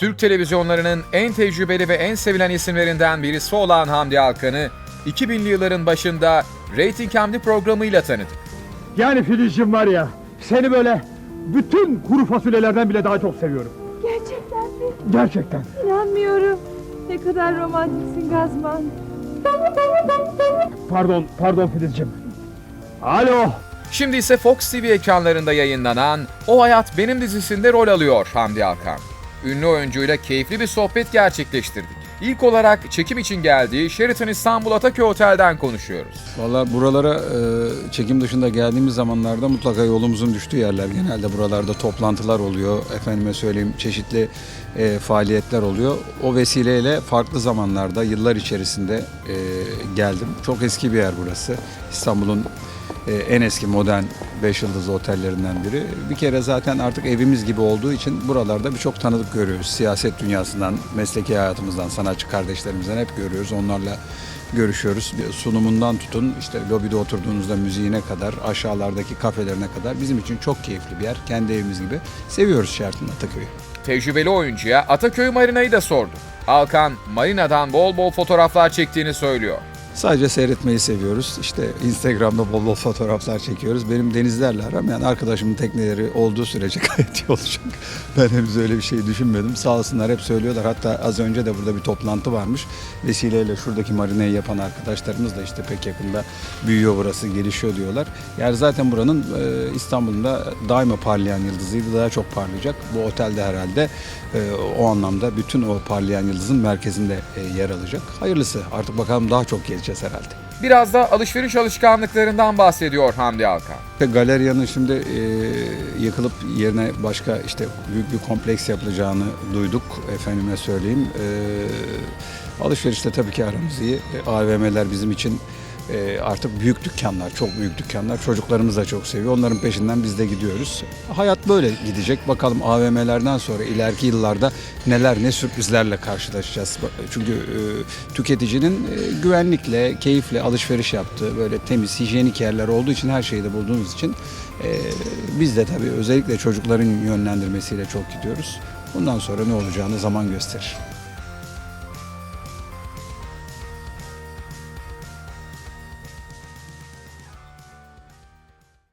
Türk televizyonlarının en tecrübeli ve en sevilen isimlerinden birisi olan Hamdi Alkan'ı 2000'li yılların başında Rating Hamdi programıyla tanıdık. Yani Filizciğim var ya, seni böyle bütün kuru fasulyelerden bile daha çok seviyorum. Gerçekten mi? Gerçekten. İnanmıyorum. Ne kadar romantiksin Gazman. Pardon, pardon Filizciğim. Alo. Şimdi ise Fox TV ekranlarında yayınlanan O Hayat Benim dizisinde rol alıyor Hamdi Alkan. Ünlü oyuncuyla keyifli bir sohbet gerçekleştirdik. İlk olarak çekim için geldiği Sheraton İstanbul Ataköy Otel'den konuşuyoruz. Valla buralara e, çekim dışında geldiğimiz zamanlarda mutlaka yolumuzun düştüğü yerler. Genelde buralarda toplantılar oluyor. Efendime söyleyeyim çeşitli e, faaliyetler oluyor. O vesileyle farklı zamanlarda yıllar içerisinde e, geldim. Çok eski bir yer burası. İstanbul'un e, en eski modern 5 yıldızlı otellerinden biri. Bir kere zaten artık evimiz gibi olduğu için buralarda birçok tanıdık görüyoruz. Siyaset dünyasından, mesleki hayatımızdan, sanatçı kardeşlerimizden hep görüyoruz. Onlarla görüşüyoruz. Sunumundan tutun işte lobide oturduğunuzda müziğine kadar, aşağılardaki kafelerine kadar bizim için çok keyifli bir yer. Kendi evimiz gibi. Seviyoruz Şeraton Ataköy'ü. Tecrübeli oyuncuya Ataköy Marina'yı da sorduk. Alkan, Marina'dan bol bol fotoğraflar çektiğini söylüyor. Sadece seyretmeyi seviyoruz. İşte Instagram'da bol bol fotoğraflar çekiyoruz. Benim denizlerle aram yani arkadaşımın tekneleri olduğu sürece gayet iyi olacak. Ben henüz öyle bir şey düşünmedim. Sağ olsunlar hep söylüyorlar. Hatta az önce de burada bir toplantı varmış. Vesileyle şuradaki marineyi yapan arkadaşlarımız da işte pek yakında büyüyor burası, gelişiyor diyorlar. Yani zaten buranın e, İstanbul'da daima parlayan yıldızıydı. Daha çok parlayacak. Bu otelde herhalde e, o anlamda bütün o parlayan yıldızın merkezinde e, yer alacak. Hayırlısı. Artık bakalım daha çok geleceğiz herhalde. Biraz da alışveriş alışkanlıklarından bahsediyor Hamdi Alkan. İşte galeriyanın şimdi e, yıkılıp yerine başka işte büyük bir kompleks yapılacağını duyduk efendime söyleyeyim. E, alışverişte tabii ki aramız iyi. E, AVM'ler bizim için e, artık büyük dükkanlar, çok büyük dükkanlar. Çocuklarımız da çok seviyor. Onların peşinden biz de gidiyoruz. Hayat böyle gidecek. Bakalım AVM'lerden sonra ileriki yıllarda neler, ne sürprizlerle karşılaşacağız. Çünkü e, tüketicinin e, güvenlikle, keyifle alışveriş yaptığı böyle temiz, hijyenik yerler olduğu için her şeyi de bulduğumuz için e, biz de tabii özellikle çocukların yönlendirmesiyle çok gidiyoruz. Bundan sonra ne olacağını zaman gösterir.